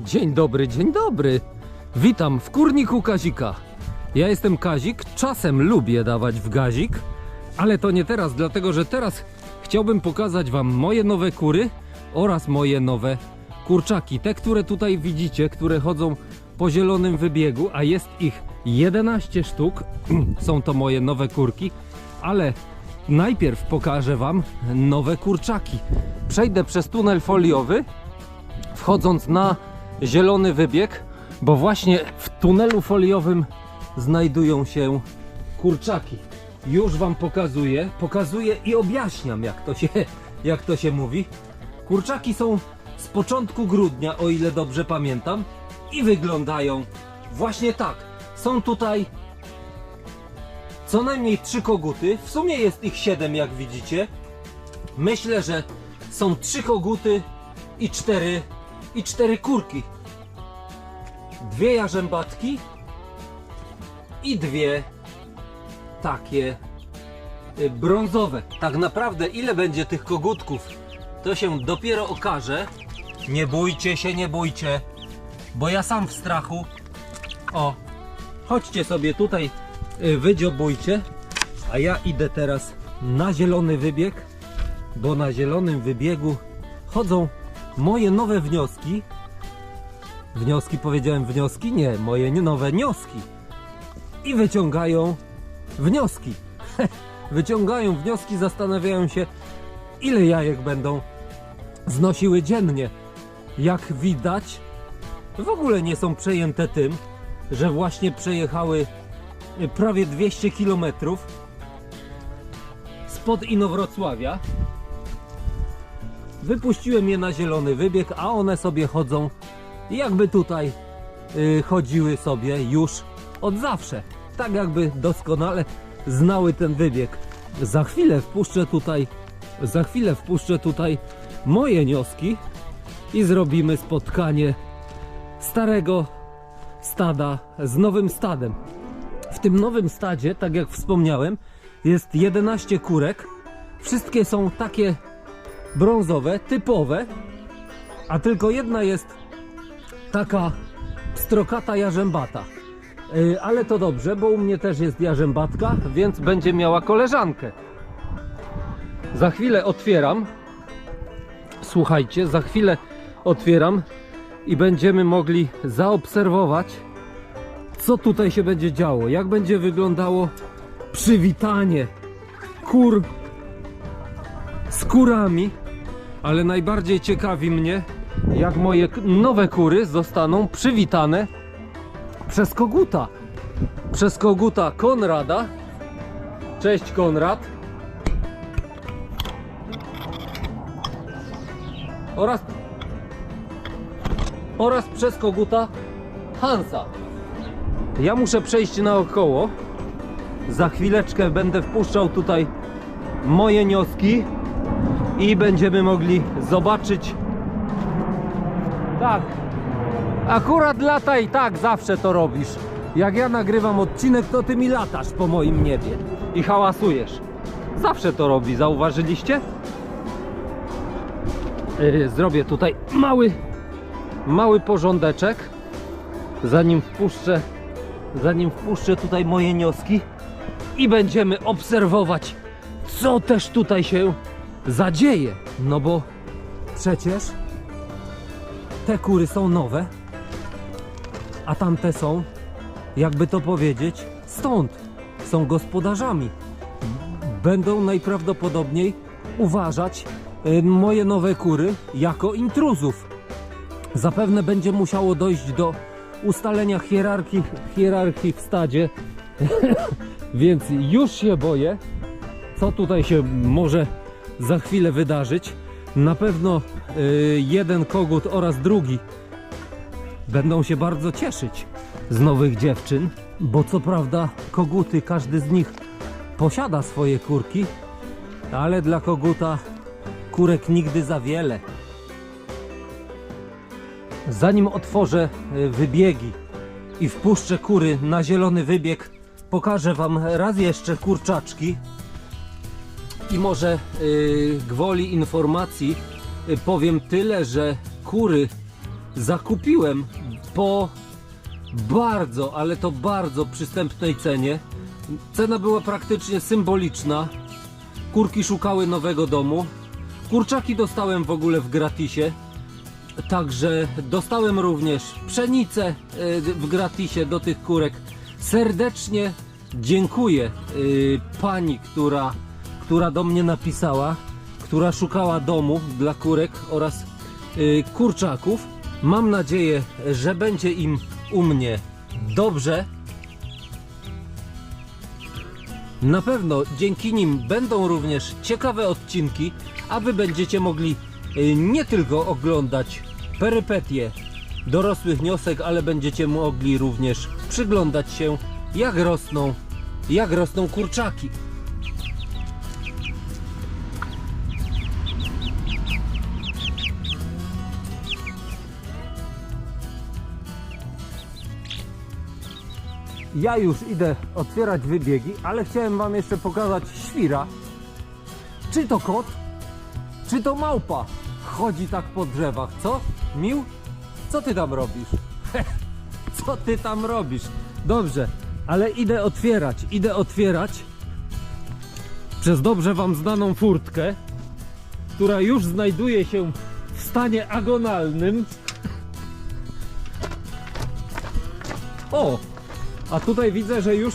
Dzień dobry, dzień dobry. Witam w kurniku Kazika. Ja jestem Kazik, czasem lubię dawać w gazik, ale to nie teraz, dlatego że teraz chciałbym pokazać Wam moje nowe kury oraz moje nowe kurczaki. Te, które tutaj widzicie, które chodzą po zielonym wybiegu, a jest ich 11 sztuk. Są to moje nowe kurki, ale najpierw pokażę Wam nowe kurczaki. Przejdę przez tunel foliowy wchodząc na zielony wybieg, bo właśnie w tunelu foliowym znajdują się kurczaki. Już Wam pokazuję, pokazuję i objaśniam, jak to się, jak to się mówi. Kurczaki są z początku grudnia, o ile dobrze pamiętam, i wyglądają właśnie tak. Są tutaj co najmniej trzy koguty, w sumie jest ich siedem, jak widzicie. Myślę, że są trzy koguty i cztery, i cztery kurki. Dwie jarzębatki i dwie takie y, brązowe. Tak naprawdę ile będzie tych kogutków, to się dopiero okaże. Nie bójcie się, nie bójcie, bo ja sam w strachu. O, chodźcie sobie tutaj, y, wydziobujcie, a ja idę teraz na zielony wybieg, bo na zielonym wybiegu chodzą moje nowe wnioski. Wnioski, powiedziałem wnioski? Nie, moje nowe wnioski. I wyciągają wnioski. wyciągają wnioski, zastanawiają się, ile jajek będą znosiły dziennie. Jak widać, w ogóle nie są przejęte tym, że właśnie przejechały prawie 200 km spod Inowrocławia. Wypuściłem je na zielony wybieg, a one sobie chodzą jakby tutaj y, chodziły sobie już od zawsze. Tak jakby doskonale znały ten wybieg. Za chwilę wpuszczę tutaj, za chwilę wpuszczę tutaj moje nioski i zrobimy spotkanie starego stada z nowym stadem. W tym nowym stadzie, tak jak wspomniałem, jest 11 kurek. Wszystkie są takie brązowe, typowe, a tylko jedna jest taka strokata jarzębata. Yy, ale to dobrze, bo u mnie też jest jarzębatka, więc będzie miała koleżankę. Za chwilę otwieram. Słuchajcie, za chwilę otwieram i będziemy mogli zaobserwować, co tutaj się będzie działo, jak będzie wyglądało przywitanie kur z kurami, ale najbardziej ciekawi mnie, jak moje nowe kury zostaną przywitane przez koguta. Przez koguta Konrada. Cześć Konrad. Oraz oraz przez koguta Hansa. Ja muszę przejść naokoło. Za chwileczkę będę wpuszczał tutaj moje nioski i będziemy mogli zobaczyć. Tak. Akurat lata i tak zawsze to robisz. Jak ja nagrywam odcinek, to ty mi latasz po moim niebie i hałasujesz. Zawsze to robi, zauważyliście? Yy, Zrobię tutaj mały, mały porządeczek, zanim wpuszczę, zanim wpuszczę tutaj moje nioski i będziemy obserwować, co też tutaj się zadzieje. No bo przecież te kury są nowe, a tamte są, jakby to powiedzieć, stąd. Są gospodarzami. Będą najprawdopodobniej uważać y, moje nowe kury jako intruzów. Zapewne będzie musiało dojść do ustalenia hierarchii, hierarchii w stadzie, więc już się boję, co tutaj się może za chwilę wydarzyć. Na pewno y, jeden kogut oraz drugi będą się bardzo cieszyć z nowych dziewczyn, bo co prawda koguty, każdy z nich posiada swoje kurki, ale dla koguta kurek nigdy za wiele. Zanim otworzę y, wybiegi i wpuszczę kury na zielony wybieg, pokażę Wam raz jeszcze kurczaczki. I może y, gwoli informacji y, powiem tyle, że kury zakupiłem po bardzo, ale to bardzo przystępnej cenie. Cena była praktycznie symboliczna. Kurki szukały nowego domu. Kurczaki dostałem w ogóle w gratisie. Także dostałem również pszenicę e, w gratisie do tych kurek. Serdecznie dziękuję y, pani, która, która do mnie napisała, która szukała domu dla kurek oraz y, kurczaków. Mam nadzieję, że będzie im u mnie dobrze. Na pewno dzięki nim będą również ciekawe odcinki, a wy będziecie mogli y, nie tylko oglądać perypetie dorosłych niosek, ale będziecie mogli również przyglądać się jak rosną, jak rosną kurczaki. Ja już idę otwierać wybiegi, ale chciałem wam jeszcze pokazać świra. Czy to kot, czy to małpa chodzi tak po drzewach, co? Mił? Co ty tam robisz? Co ty tam robisz? Dobrze, ale idę otwierać, idę otwierać przez dobrze wam znaną furtkę, która już znajduje się w stanie agonalnym. O! A tutaj widzę, że już,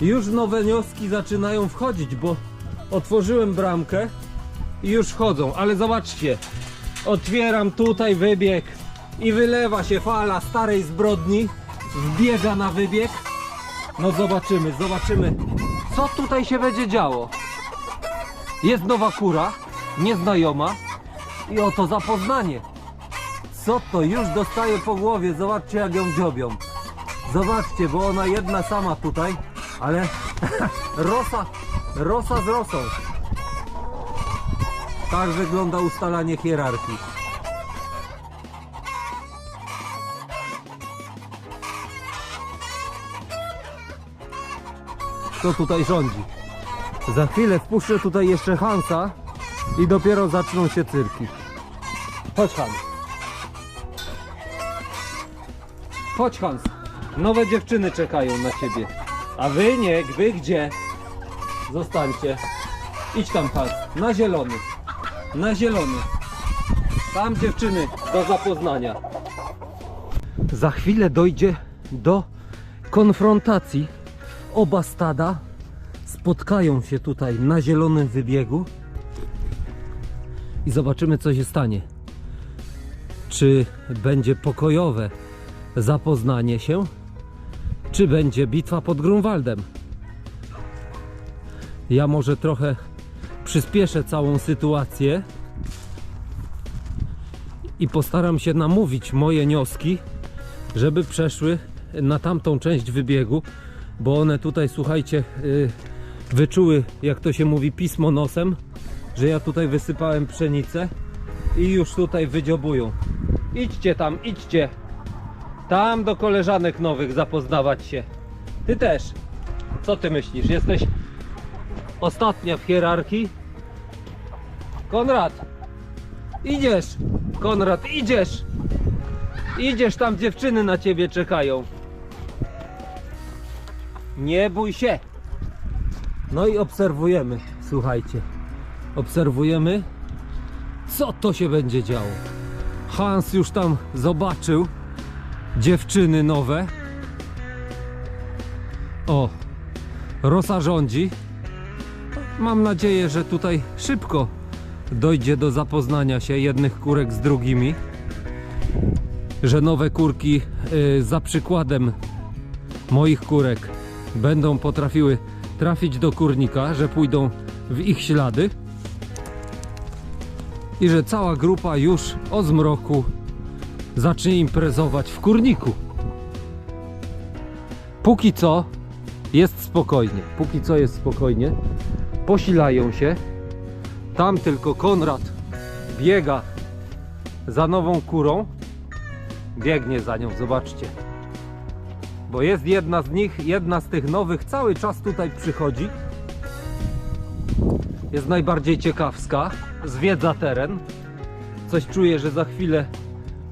już nowe wnioski zaczynają wchodzić, bo otworzyłem bramkę i już wchodzą, ale zobaczcie, otwieram tutaj wybieg i wylewa się fala starej zbrodni, wbiega na wybieg. No zobaczymy, zobaczymy, co tutaj się będzie działo. Jest nowa kura, nieznajoma i oto zapoznanie. Co to już dostaje po głowie, zobaczcie jak ją dziobią. Zobaczcie, bo ona jedna sama tutaj, ale rosa, rosa z rosą. Tak wygląda ustalanie hierarchii. Kto tutaj rządzi? Za chwilę wpuszczę tutaj jeszcze Hansa i dopiero zaczną się cyrki. Chodź Hans. Chodź Hans. Nowe dziewczyny czekają na ciebie. A wy nie, wy gdzie? Zostańcie. Idź tam Hans. Na zielony. Na zielony. Tam dziewczyny do zapoznania. Za chwilę dojdzie do konfrontacji. Oba stada spotkają się tutaj na zielonym wybiegu i zobaczymy co się stanie. Czy będzie pokojowe zapoznanie się, czy będzie bitwa pod Grunwaldem. Ja może trochę przyspieszę całą sytuację i postaram się namówić moje nioski, żeby przeszły na tamtą część wybiegu, bo one tutaj, słuchajcie, yy, wyczuły, jak to się mówi, pismo nosem, że ja tutaj wysypałem pszenicę i już tutaj wydziobują. Idźcie tam, idźcie. Tam do koleżanek nowych zapoznawać się. Ty też. Co ty myślisz? Jesteś ostatnia w hierarchii? Konrad! Idziesz! Konrad, idziesz! Idziesz, tam dziewczyny na ciebie czekają. Nie bój się. No i obserwujemy, słuchajcie. Obserwujemy, co to się będzie działo. Hans już tam zobaczył dziewczyny nowe. O, Rosa rządzi. Mam nadzieję, że tutaj szybko dojdzie do zapoznania się jednych kurek z drugimi. Że nowe kurki y, za przykładem moich kurek będą potrafiły trafić do kurnika, że pójdą w ich ślady i że cała grupa już o zmroku zacznie imprezować w kurniku. Póki co jest spokojnie. Póki co jest spokojnie. Posilają się. Tam tylko Konrad biega za nową kurą. Biegnie za nią, zobaczcie. Bo jest jedna z nich, jedna z tych nowych, cały czas tutaj przychodzi. Jest najbardziej ciekawska, zwiedza teren. Coś czuję, że za chwilę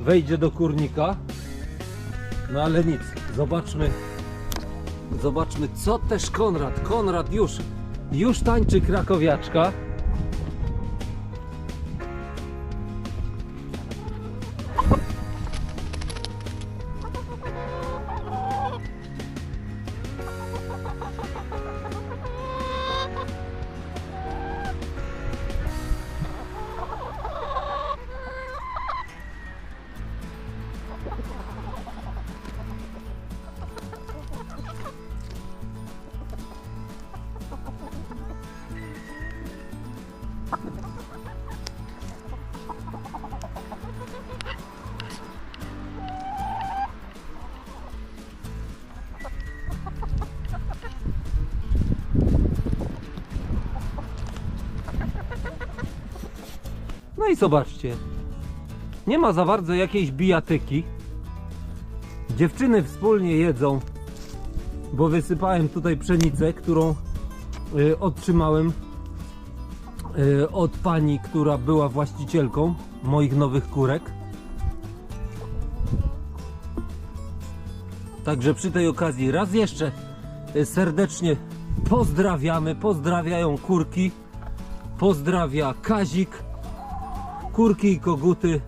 wejdzie do kurnika. No ale nic, zobaczmy. Zobaczmy, co też Konrad. Konrad już, już tańczy krakowiaczka. No i zobaczcie. Nie ma za bardzo jakiejś bijatyki. Dziewczyny wspólnie jedzą, bo wysypałem tutaj pszenicę, którą y, otrzymałem y, od pani, która była właścicielką moich nowych kurek. Także przy tej okazji raz jeszcze y, serdecznie pozdrawiamy, pozdrawiają kurki, pozdrawia Kazik, kurki i koguty.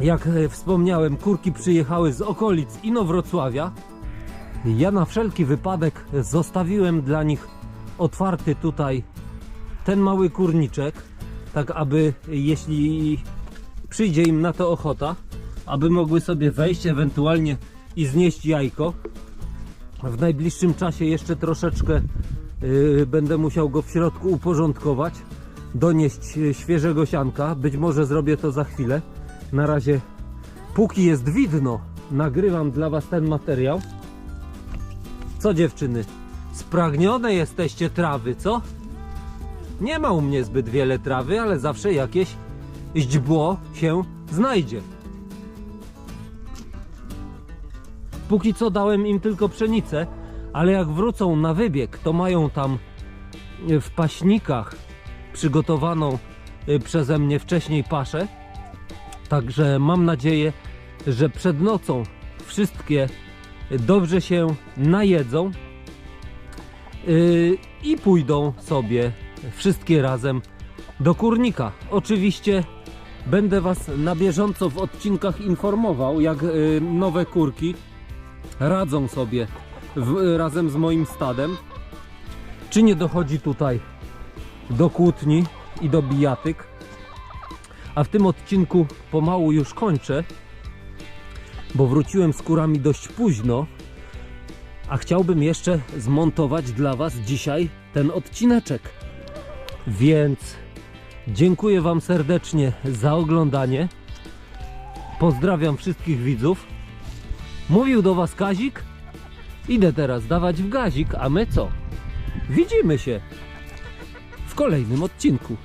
Jak e, wspomniałem, kurki przyjechały z okolic Inowrocławia. Ja na wszelki wypadek zostawiłem dla nich otwarty tutaj ten mały kurniczek, tak aby jeśli przyjdzie im na to ochota, aby mogły sobie wejść ewentualnie i znieść jajko. W najbliższym czasie jeszcze troszeczkę yy, będę musiał go w środku uporządkować, donieść świeżego sianka. Być może zrobię to za chwilę. Na razie, póki jest widno, nagrywam dla Was ten materiał. Co dziewczyny? Spragnione jesteście trawy, co? Nie ma u mnie zbyt wiele trawy, ale zawsze jakieś źdźbło się znajdzie. Póki co dałem im tylko pszenicę, ale jak wrócą na wybieg, to mają tam w paśnikach przygotowaną e, przeze mnie wcześniej paszę. Także mam nadzieję, że przed nocą wszystkie dobrze się najedzą yy, i pójdą sobie wszystkie razem do kurnika. Oczywiście będę Was na bieżąco w odcinkach informował, jak yy, nowe kurki radzą sobie w, razem z moim stadem. Czy nie dochodzi tutaj do kłótni i do bijatyk. A w tym odcinku pomału już kończę, bo wróciłem z kurami dość późno, a chciałbym jeszcze zmontować dla Was dzisiaj ten odcineczek. Więc dziękuję Wam serdecznie za oglądanie. Pozdrawiam wszystkich widzów. Mówił do Was Kazik. Idę teraz dawać w gazik, a my co? Widzimy się kolejnym odcinku.